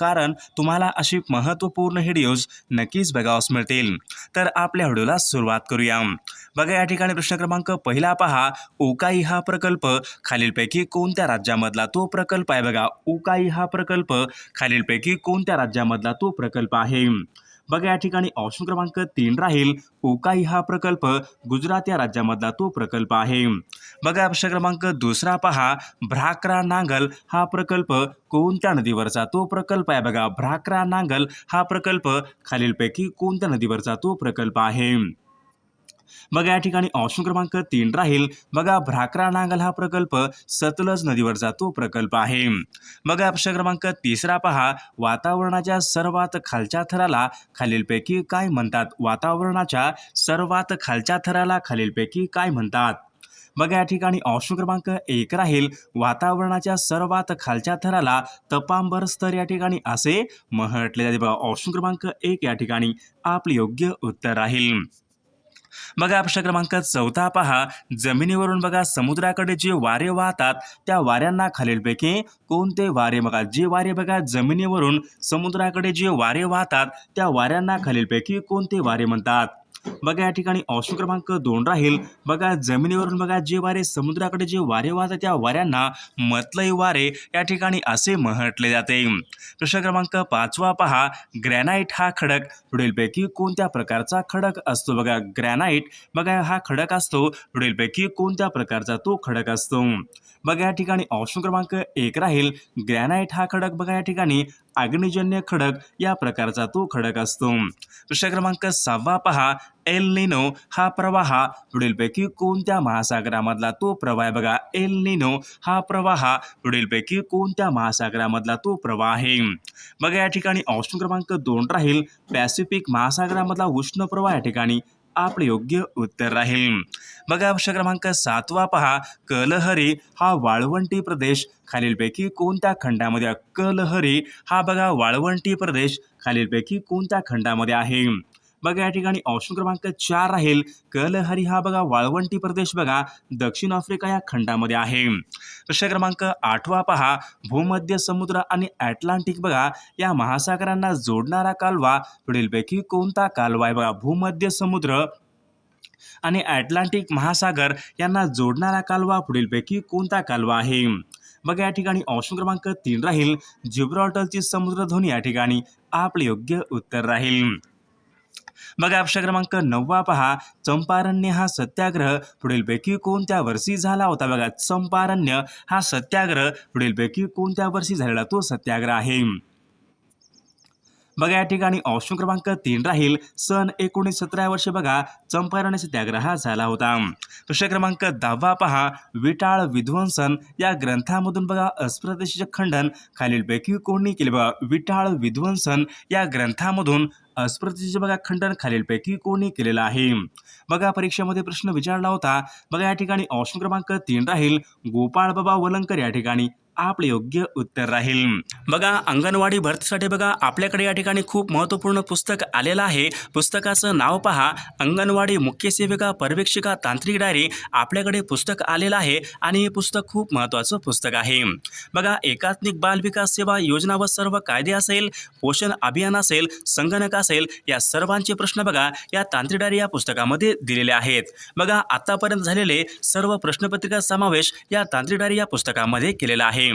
कारण तुम्हाला अशी महत्त्वपूर्ण व्हिडिओज नक्कीच बघावस मिळतील. तर आपल्या व्हिडिओला सुरुवात करूया. बघा या ठिकाणी प्रश्न क्रमांक पहिला पहा. उकाई हा प्रकल्प खालीलपैकी कोणत्या राज्यामधला तो प्रकल्प आहे? बघा उकाई हा प्रकल्प खालीलपैकी कोणत्या राज्यामधला तो प्रकल्प आहे? बघा या ठिकाणी ऑप्शन क्रमांक तीन राहील. उकाई हा प्रकल्प गुजरात या राज्यामधला तो प्रकल्प आहे. बघा प्रश्न क्रमांक दुसरा पहा. भ्राकरा नांगल हा प्रकल्प कोणत्या नदीवरचा तो प्रकल्प आहे? बघा भ्राकरा नांगल हा प्रकल्प खालीलपैकी कोणत्या नदीवरचा तो प्रकल्प आहे? बघा या ठिकाणी ऑप्शन क्रमांक तीन राहील. बघा भ्राकरा नांगल हा प्रकल्प सतलज नदीवरचा तो प्रकल्प आहे. बघा ऑप्शन क्रमांक तिसरा पहा. वातावरणाच्या सर्वात खालच्या थराला खालीलपैकी काय म्हणतात? वातावरणाच्या सर्वात खालच्या थराला खालीलपैकी काय म्हणतात? बघा या ठिकाणी ऑप्शन क्रमांक एक राहील. वातावरणाच्या सर्वात खालच्या थराला तपांबर स्तर या ठिकाणी असे म्हटले जाते. बघा ऑप्शन क्रमांक एक या ठिकाणी आपले योग्य उत्तर राहील. बघा प्रश्न क्रमांक चौथा पहा. जमिनीवरून बघा समुद्राकडे जे वारे वाहतात त्या वाऱ्यांना खालीलपैकी कोणते वारे बघा? जे वारे बघा जमिनीवरून समुद्राकडे जे वारे वाहतात त्या वाऱ्यांना खालीलपैकी कोणते वारे म्हणतात? बघा या ठिकाणी ऑप्शन क्रमांक दोन राहील. बघा जमिनीवरून बघा जे वारे समुद्राकडे जे वारे वाहतात त्या वाऱ्यांना मतलई वारे या ठिकाणी असे म्हटले जाते. प्रश्न क्रमांक पाचवा पहा. ग्रॅनाईट हा खडक पुढीलपैकी कोणत्या प्रकारचा खडक असतो? बघा ग्रॅनाईट बघा हा खडक असतो. पुढीलपैकी कोणत्या प्रकारचा तो खडक असतो? बघा या ठिकाणी ऑप्शन क्रमांक एक राहील. ग्रॅनाईट हा खडक बघा या ठिकाणी अग्निजन्य खडक या प्रकारचा तो खडक असतो. प्रश्न क्रमांक सहावा पहा. एल निनो हा प्रवाह पुढीलपैकी कोणत्या महासागरामधला तो प्रवाह आहे? बघा एल निनो हा प्रवाह पुढीलपैकी कोणत्या महासागरामधला तो प्रवाह आहे? बघा या ठिकाणी ऑप्शन क्रमांक दोन राहील. पॅसिफिक महासागरामधला उष्ण प्रवाह या ठिकाणी आपले योग्य उत्तर राहील. बघा प्रश्न क्रमांक सातवा पहा. कलहरी हा वाळवंटी प्रदेश. खालीलपैकी कोणत्या खंडामध्ये कलहरी हा बघा वाळवंटी प्रदेश. खालीलपैकी कोणत्या खंडामध्ये आहे? बघा या ठिकाणी ऑप्शन क्रमांक चार राहील. कलहरी हा बघा वाळवंटी प्रदेश बघा दक्षिण आफ्रिका या खंडामध्ये आहे. प्रश्न क्रमांक आठवा पहा. भूमध्य समुद्र आणि अटलांटिक बघा या महासागरांना जोडणारा कालवा पुढीलपैकी कोणता कालवा आहे बघा? भूमध्य समुद्र आणि अटलांटिक महासागर यांना जोडणारा कालवा पुढीलपैकी कोणता कालवा आहे? बघा या ठिकाणी ऑप्शन क्रमांक तीन राहील. जिब्रॉटलची समुद्रध्वनी या ठिकाणी आपले योग्य उत्तर राहील. बघा प्रश्न क्रमांक नववा पहा. चंपारण्य हा सत्याग्रह. पुढीलपैकी कोणत्या वर्षी झाला होता? बघा चंपारण्य हा सत्याग्रह. पुढीलपैकी कोणत्या वर्षी झालेला तो सत्याग्रह आहे? बघा या ठिकाणी ऑप्शन क्रमांक तीन राहील. सन एकोणीस सतरा वर्षी बघा चंपारण्य सत्याग्रह झाला होता. प्रश्न क्रमांक दहावा पहा. विटाळ विध्वंसन या ग्रंथामधून बघा अस्पृश्याचे खंडन. खालीलपैकी कोणी केले बघा विटाळ विध्वंसन या ग्रंथामधून अस्पृश्याचे बघा खंडन खालीलपैकी कोणी केलेलं आहे. बघा परीक्षेमध्ये प्रश्न विचारला होता. बघा या ठिकाणी ऑप्शन क्रमांक तीन राहील. गोपाळ बाबा वलंकर या ठिकाणी. आपले योग्य उत्तर राहील. बघा अंगणवाडी भरतीसाठी बघा आपल्याकडे या ठिकाणी खूप महत्त्वपूर्ण पुस्तक आलेलं आहे. पुस्तकाचं नाव पहा. अंगणवाडी मुख्य सेविका पर्यवेक्षिका तांत्रिक डायरी आपल्याकडे पुस्तक आलेलं आहे आणि हे पुस्तक खूप महत्त्वाचं पुस्तक आहे. बघा एकात्मिक बाल विकास सेवा योजना व सर्व कायदे असेल पोषण अभियान असेल संगणक असेल या सर्वांचे प्रश्न बघा या तांत्रिक डायरी या पुस्तकामध्ये दिलेले आहेत. बघा आतापर्यंत झालेले सर्व प्रश्नपत्रिका समावेश या तांत्रिक डायरी या पुस्तकामध्ये केलेला आहे.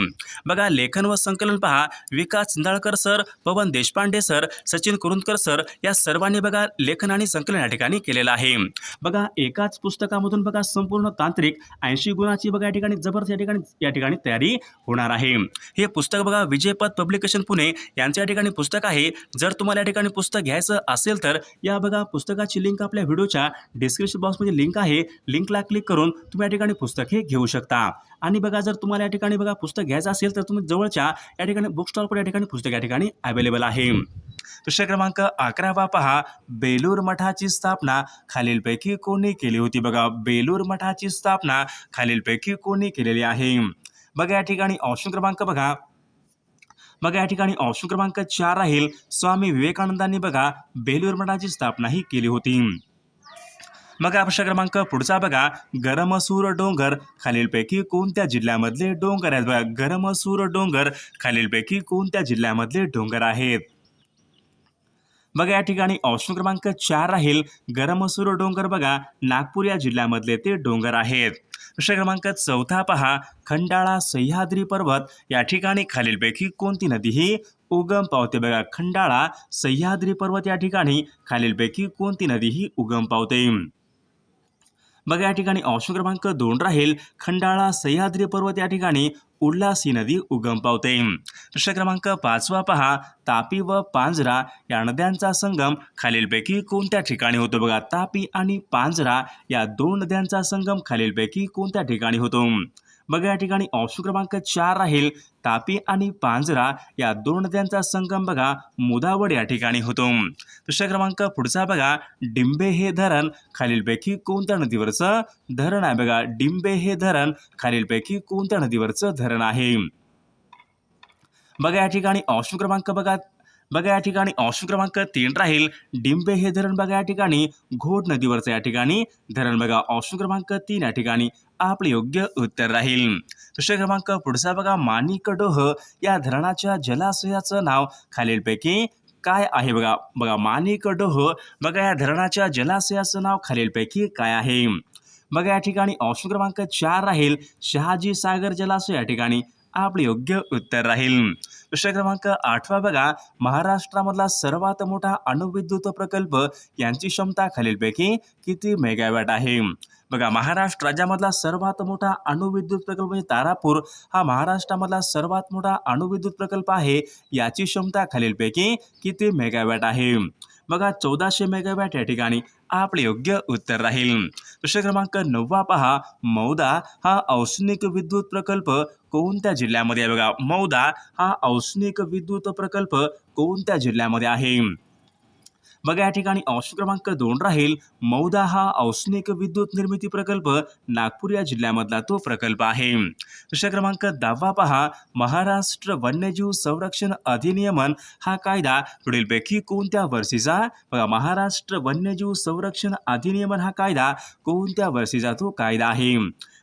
बघा लेखन व संकलन पहा. Vikas Chindalkar sir Pavan Deshpande sir Sachin Kurundkar sir या सर्वांनी बघा लेखन आणि संकलन या ठिकाणी केलेलं आहे. बघा एकाच पुस्तकामधून बघा संपूर्ण तांत्रिक ऐंशी गुणाची बघा या ठिकाणी जबरदस्त या ठिकाणी या ठिकाणी तयारी होणार आहे. हे पुस्तक बघा विजयपद पब्लिकेशन पुणे यांचं या ठिकाणी पुस्तक आहे. जर तुम्हाला या ठिकाणी पुस्तक घ्यायचं असेल तर या बघा पुस्तकाची लिंक आपल्या व्हिडिओच्या डिस्क्रिप्शन बॉक्समध्ये लिंक आहे. लिंकला क्लिक करून तुम्ही या ठिकाणी पुस्तक हे घेऊ शकता. आणि बघा जर तुम्हाला या ठिकाणी बघा पुस्तक घ्यायचं असेल तर तुम्ही जवळच्या या ठिकाणी बुक स्टॉलवर या ठिकाणी पुस्तक या ठिकाणी अवेलेबल आहे. प्रश्न क्रमांक अकरावा पहा. बेलूर मठाची स्थापना खालीलपैकी कोणी केली होती? बघा बेलूर मठाची स्थापना खालीलपैकी कोणी केलेली आहे? बघा या ठिकाणी ऑप्शन क्रमांक बघा. बघा या ठिकाणी ऑप्शन क्रमांक चार राहील. स्वामी विवेकानंदांनी बघा बेलूर मठाची स्थापना ही केली होती. मग प्रश्न क्रमांक पुढचा बघा. गरमसूर डोंगर. खालीलपैकी कोणत्या जिल्ह्यामधले डोंगर आहेत? बघा गरमसूर डोंगर. खालीलपैकी कोणत्या जिल्ह्यामधले डोंगर आहेत? बघा या ठिकाणी ऑप्शन क्रमांक चार राहील. गरमसूर डोंगर बघा. नागपूर या जिल्ह्यामधले ते डोंगर आहेत. प्रश्न क्रमांक चौथा पहा. खंडाळा सह्याद्री पर्वत. या ठिकाणी खालीलपैकी कोणती नदी ही उगम पावते? बघा खंडाळा सह्याद्री पर्वत या ठिकाणी खालीलपैकी कोणती नदी ही उगम पावते? बघा या ठिकाणी ऑप्शन क्रमांक दोन राहील. खंडाळा सह्याद्री पर्वत या ठिकाणी उल्हास ही नदी उगम पावते. प्रश्न क्रमांक पाचवा पहा. तापी व पांजरा या नद्यांचा संगम खालीलपैकी कोणत्या ठिकाणी होतो? बघा तापी आणि पांजरा या दोन नद्यांचा संगम खालीलपैकी कोणत्या ठिकाणी होतो? बघा या ठिकाणी ऑप्शन क्रमांक चार राहील तापी आणि पांजरा. या दोन नद्यांचा संगम बघा मुदावड या ठिकाणी होतो. प्रश्न क्रमांक पुढचा बघा डिंबे हे धरण खालीलपैकी कोणत्या नदीवरचं धरण आहे? बघा डिंबे हे धरण खालीलपैकी कोणत्या नदीवरचं धरण आहे? बघा या ठिकाणी ऑप्शन क्रमांक बघा बघा या ठिकाणी ऑप्शन क्रमांक तीन राहील. डिंबे हे धरण बघा या ठिकाणी. घोट नदीवरचं या ठिकाणी धरण बघा. ऑप्शन क्रमांक तीन या ठिकाणी आपले योग्य उत्तर राहील. प्रश्न क्रमांक पुढचा बघा. माणिकडोह या धरणाच्या जलाशयाचं नाव खालीलपैकी काय आहे बघा? बघा माणिकडोह. बघा या धरणाच्या जलाशयाचं नाव खालीलपैकी काय आहे? बघा या ठिकाणी ऑप्शन क्रमांक चार राहील. शहाजी सागर जलाशय या ठिकाणी आपले योग्य उत्तर राहील. प्रश्न क्रमांक आठवा बघा. महाराष्ट्रामधला सर्वात मोठा अणुविद्युत प्रकल्प यांची क्षमता खालीलपैकी किती मेगावॅट आहे? बघा महाराष्ट्र राज्यामधला सर्वात मोठा अणुविद्युत प्रकल्प म्हणजे तारापूर. हा महाराष्ट्रामधला सर्वात मोठा अणुविद्युत प्रकल्प आहे. याची क्षमता खालीलपैकी किती मेगावॅट आहे? बघा चौदाशे मेगावॅट या ठिकाणी आपले योग्य उत्तर राहील. प्रश्न क्रमांक नववा पहा. मौदा हा औष्णिक विद्युत प्रकल्प कोणत्या जिल्ह्यामध्ये आहे बघा? मौदा हा औष्णिक विद्युत प्रकल्प कोणत्या जिल्ह्यामध्ये आहे? बघा या ठिकाणी अंश क्रमांक दोन राहील. मौदा हा औष्णिक विद्युत निर्मिती प्रकल्प. नागपूर या जिल्ह्यामधला तो प्रकल्प आहे. प्रश्न क्रमांक दहावा पहा. महाराष्ट्र वन्यजीव संरक्षण अधिनियमन हा कायदा पुढीलपैकी कोणत्या वर्षीचा? बघा महाराष्ट्र वन्यजीव संरक्षण अधिनियमन हा कायदा कोणत्या वर्षीचा तो कायदा आहे?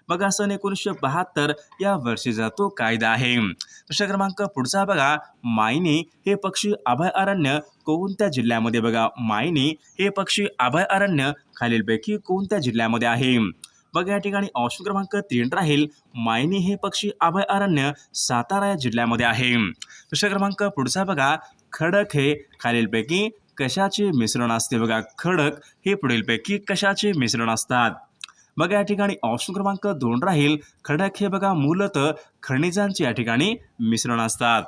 बघा सन एकोणीसशे बहात्तर या वर्षीचा तो कायदा आहे. प्रश्न क्रमांक पुढचा बघा. मायनी हे पक्षी अभयारण्य कोणत्या जिल्ह्यामध्ये बघा? मायनी हे पक्षी अभयारण्य खालीलपैकी कोणत्या जिल्ह्यामध्ये आहे? बघा या ठिकाणी ऑप्शन क्रमांक तीन राहील. मायनी हे पक्षी अभयारण्य सातारा या जिल्ह्यामध्ये आहे. प्रश्न क्रमांक पुढचा बघा. खडक हे खालीलपैकी कशाचे मिश्रण असते बघा? खडक हे पुढीलपैकी कशाचे मिश्रण असतात? बघा या ठिकाणी ऑप्शन क्रमांक दोन राहील. खडक हे बघा मूलतः खनिजांचे या ठिकाणी मिश्रण असतात.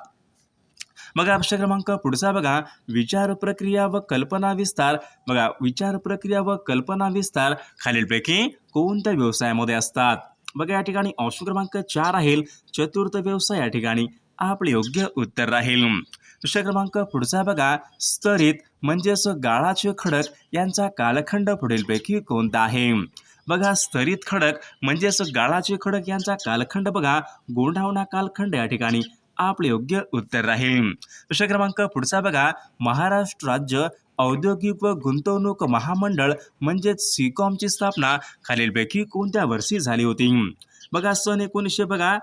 बघा ऑप्शन क्रमांक पुढचा बघा. विचार प्रक्रिया व कल्पना विस्तार. बघा विचार प्रक्रिया व कल्पना विस्तार खालीलपैकी कोणत्या व्यवसायामध्ये असतात? बघा या ठिकाणी ऑप्शन क्रमांक चार राहील. चतुर्थ व्यवसाय या ठिकाणी आपले योग्य उत्तर राहील. प्रश्न क्रमांक पुढचा बघा. स्तरित म्हणजेच गाळाचे खडक यांचा कालखंड पुढीलपैकी कोणता आहे? बघा स्तरित खडक म्हणजेच गाळाचे खडक यांचा कालखंड बघा गोंढावणा कालखंड या ठिकाणी. आपले योग्य उत्तर राहील. प्रश्न क्रमांक पुढचा बघा महाराष्ट्र राज्य औद्योगिक व गुंतवणूक महामंडळ म्हणजेच सीकॉमची स्थापना खालीलपैकी कोणत्या वर्षी झाली होती? बघा सन एकोणीसशे बघा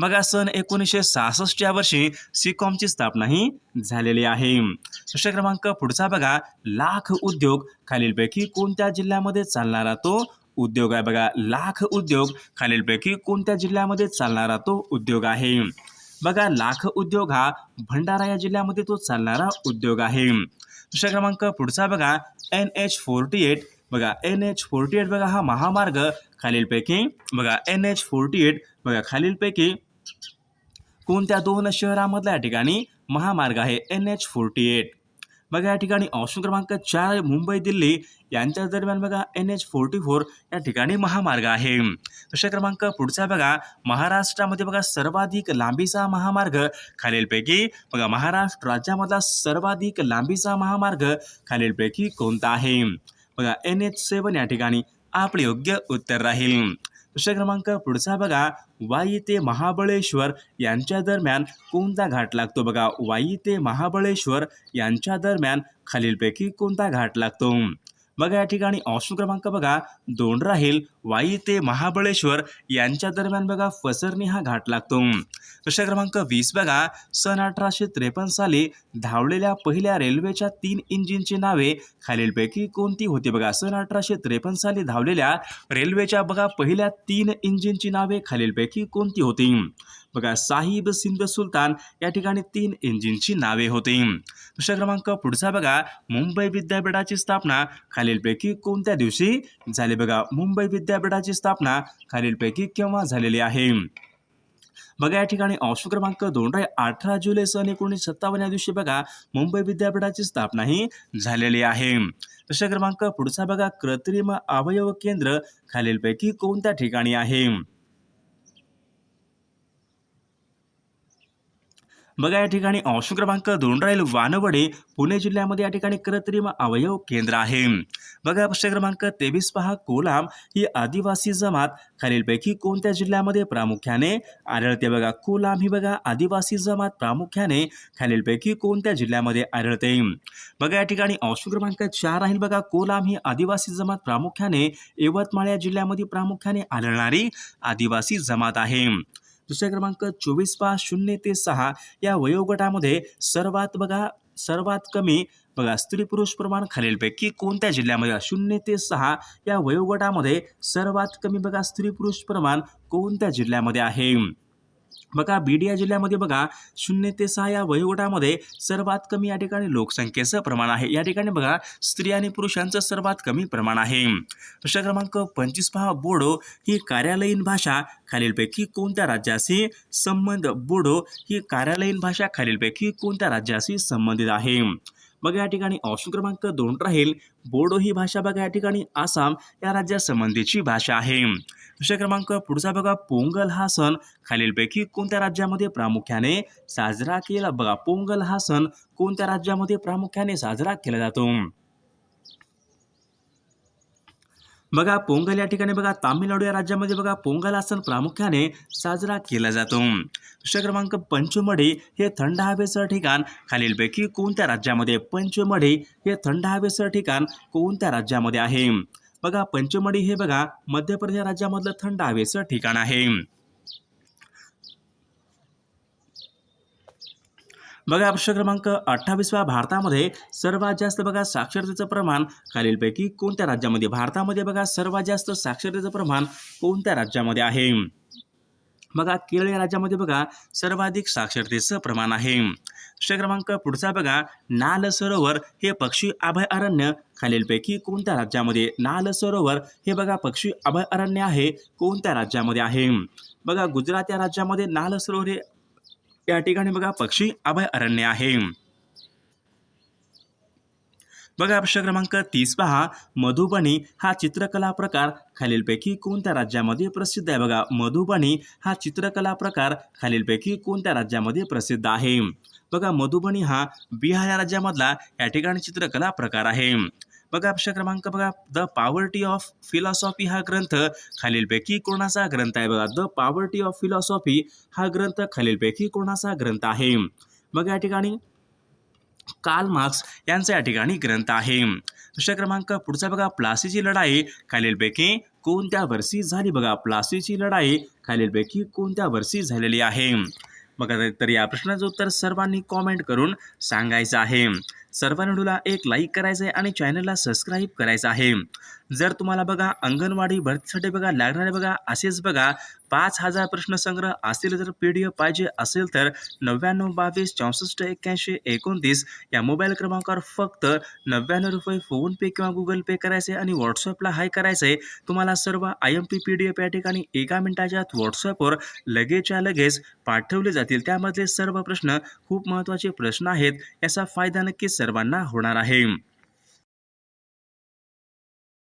बघा सन एकोणीसशे सहासष्ट या वर्षी सिकॉमची स्थापना ही झालेली आहे. प्रश्न क्रमांक पुढचा बघा. लाख उद्योग खालीलपैकी कोणत्या जिल्ह्यामध्ये चालणारा तो उद्योग आहे? बघा लाख उद्योग खालीलपैकी कोणत्या जिल्ह्यामध्ये चालणारा तो उद्योग आहे? बघा लाख उद्योग हा भंडारा या जिल्ह्यामध्ये तो चालणारा उद्योग आहे. प्रश्न क्रमांक पुढचा बघा. N H forty eight. बघा एन एच फोर्टी एट बघा हा महामार्ग खालीलपैकी बघा एन एच फोर्टी एट. बघा खालीलपैकी कोणत्या दोन शहरामधल्या या ठिकाणी महामार्ग आहे? एन एच फोर्टी एट बघा या ठिकाणी ऑप्शन क्रमांक चार मुंबई दिल्ली. यांच्या दरम्यान बघा एन एच फोर्टी फोर या ठिकाणी महामार्ग आहे. प्रश्न क्रमांक पुढचा बघा. महाराष्ट्रामध्ये बघा सर्वाधिक लांबीचा महामार्ग खालीलपैकी बघा महाराष्ट्र राज्यामधला सर्वाधिक लांबीचा महामार्ग खालीलपैकी कोणता आहे? बघा एन एच सेवन या ठिकाणी आपले योग्य उत्तर राहील. प्रश्न क्रमांक पुढचा बघा. वाई ते महाबळेश्वर यांच्या दरम्यान कोणता घाट लागतो बघा? वाई ते महाबळेश्वर यांच्या दरम्यान खालीलपैकी कोणता घाट लागतो? बघा या ठिकाणी ऑप्शन क्रमांक बघा. दोन राहील. वाई ते महाबळेश्वर यांच्या दरम्यान बघा फसरणी हा घाट लागतो. प्रश्न क्रमांक वीस बघा सन अठराशे त्रेपन्न साली धावलेल्या पहिल्या रेल्वेच्या तीन इंजिनची नावे खालीलपैकी कोणती होती बघा? सन अठराशे त्रेपन्न साली धावलेल्या रेल्वेच्या बघा पहिल्या तीन इंजिनची नावे खालीलपैकी कोणती होती? बघा साहिब सिंध सुलतान या ठिकाणी तीन इंजिनची नावे होती. प्रश्न क्रमांक पुढचा बघा मुंबई विद्यापीठाची स्थापना खालीलपैकी कोणत्या दिवशी झाली बघा? मुंबई विद्या विद्यापीठाची स्थापना खालीलपैकी केव्हा झालेली आहे? बघा या ठिकाणी ऑप्शन क्रमांक दोन आहे अठरा जुलै सन एकोणीसशे सत्तावन्न या दिवशी बघा मुंबई विद्यापीठाची स्थापना ही झालेली आहे. प्रश्न क्रमांक पुढचा बघा कृत्रिम अवयव केंद्र खालीलपैकी कोणत्या ठिकाणी आहे? बघा या ठिकाणी ऑप्शन क्रमांक दोन राहील वानवडे. पुणे जिल्ह्यामध्ये या ठिकाणी कृत्रिम अवयव केंद्र आहे. बघा प्रश्न क्रमांक तेवीस पहा. कोलाम ही आदिवासी जमात. खालीलपैकी कोणत्या जिल्ह्यामध्ये प्रामुख्याने? आढळते बघा कोलाम ही बघा आदिवासी जमात प्रामुख्याने. खालीलपैकी कोणत्या जिल्ह्यामध्ये आढळते? बघा या ठिकाणी ऑप्शन क्रमांक चार राहील बघा. कोलाम ही आदिवासी जमात प्रामुख्याने. यवतमाळ या जिल्ह्यामध्ये प्रामुख्याने आढळणारी आदिवासी जमात आहे. दुसऱ्या क्रमांक चोवीस पाच शून्य ते सहा या वयोगटामध्ये सर्वात बघा सर्वात कमी बघा स्त्री पुरुष प्रमाण खालीलपैकी कोणत्या जिल्ह्यामध्ये शून्य ते सहा या वयोगटामध्ये सर्वात कमी बघा स्त्री पुरुष प्रमाण कोणत्या जिल्ह्यामध्ये आहे? बघा बीड या जिल्ह्यामध्ये बघा शून्य ते सहा या वयोगटामध्ये सर्वात कमी या ठिकाणी लोकसंख्येचं प्रमाण आहे. या ठिकाणी बघा स्त्री आणि पुरुषांचं सर्वात कमी प्रमाण आहे. प्रश्न क्रमांक पंचवीस पहा. बोडो ही कार्यालयीन भाषा खालीलपैकी कोणत्या राज्याशी संबंध बोडो ही कार्यालयीन भाषा खालीलपैकी कोणत्या राज्याशी संबंधित आहे? बघा या ठिकाणी ऑप्शन क्रमांक दोन राहील. बोडो ही भाषा बघा या ठिकाणी आसाम या राज्यासंबंधीची भाषा आहे. दुसऱ्या क्रमांक पुढचा बघा पोंगल हा सण. खालीलपैकी कोणत्या राज्यामध्ये प्रामुख्याने साजरा केला बघा पोंगल हा सण कोणत्या राज्यामध्ये प्रामुख्याने साजरा केला जातो? बघा पोंगल या ठिकाणी बघा तामिळनाडू या राज्यामध्ये बघा पोंगल हा सण प्रामुख्याने साजरा केला जातो. विषय क्रमांक पंचमढी हे थंड हवेचं ठिकाण. खालीलपैकी कोणत्या राज्यामध्ये पंचमढी हे थंड हवेचं ठिकाण कोणत्या राज्यामध्ये आहे? बघा पंचमढी हे बघा मध्य प्रदेश राज्यामधलं थंड हवेचं ठिकाण आहे. बघा प्रश्न क्रमांक अठ्ठावीसवा भारतामध्ये सर्वात जास्त बघा साक्षरतेचं प्रमाण खालीलपैकी कोणत्या राज्यामध्ये? भारतामध्ये बघा सर्वात जास्त साक्षरतेचं प्रमाण कोणत्या राज्यामध्ये आहे? बघा केरळ या राज्यामध्ये बघा सर्वाधिक साक्षरतेचं प्रमाण आहे. प्रश्न क्रमांक पुढचा बघा नाल सरोवर हे पक्षी अभयारण्य खालीलपैकी कोणत्या राज्यामध्ये? नाल सरोवर हे बघा पक्षी अभयारण्य आहे कोणत्या राज्यामध्ये आहे? बघा गुजरात या राज्यामध्ये नाल सरोवर हे या ठिकाणी बघा पक्षी अभयारण्य आहे. बघा प्रश्न क्रमांक तीस पहा. मधुबनी हा चित्रकला प्रकार खालीलपैकी कोणत्या राज्यामध्ये प्रसिद्ध आहे? बघा मधुबनी हा चित्रकला प्रकार खालीलपैकी कोणत्या राज्यामध्ये प्रसिद्ध आहे? बघा मधुबनी हा बिहार या राज्यामधला या ठिकाणी चित्रकला प्रकार आहे. बघा प्रश्न क्रमांक बघा. द पॉवर्टी ऑफ फिलॉसॉफी हा ग्रंथ खालीलपैकी कोणाचा ग्रंथ आहे बघा? द पॉवर्टी ऑफ फिलॉसॉफी हा ग्रंथ खालीलपैकी कोणाचा ग्रंथ आहे? मग या ठिकाणी कार्ल मार्क्स यांचा या ठिकाणी ग्रंथ आहे. दुसरा क्रमांक पुढचा बघा. प्लासीची लढाई खालीलपैकी कोणत्या वर्षी झाली बघा? प्लासीची लढाई खालीलपैकी कोणत्या वर्षी झालेली आहे? बघा तर या प्रश्नाचं उत्तर सर्वांनी कॉमेंट करून सांगायचं आहे. सर्वांनी व्हिडिओला एक लाईक करायचं आहे आणि चॅनलला सबस्क्राईब करायचं आहे. जर तुम्हाला बघा अंगणवाडी भरतीसाठी बघा लागणारे बघा असेच बघा पाच हजार प्रश्नसंग्रह असतील जर पी डी एफ पाहिजे असेल तर नव्याण्णव बावीस चौसष्ट एक्क्याऐंशी एकोणतीस या मोबाईल क्रमांकावर फक्त नव्याण्णव रुपये फोनपे किंवा गुगल पे करायचे आणि व्हॉट्सअपला हाय करायचं आहे तुम्हाला सर्व I M P P D F या ठिकाणी एका मिनिटाच्या आत व्हॉट्सअपवर लगेचच्या लगेच पाठवले जातील. त्यामधले सर्व प्रश्न खूप महत्त्वाचे प्रश्न आहेत. याचा फायदा नक्कीच सर्वांना होणार आहे.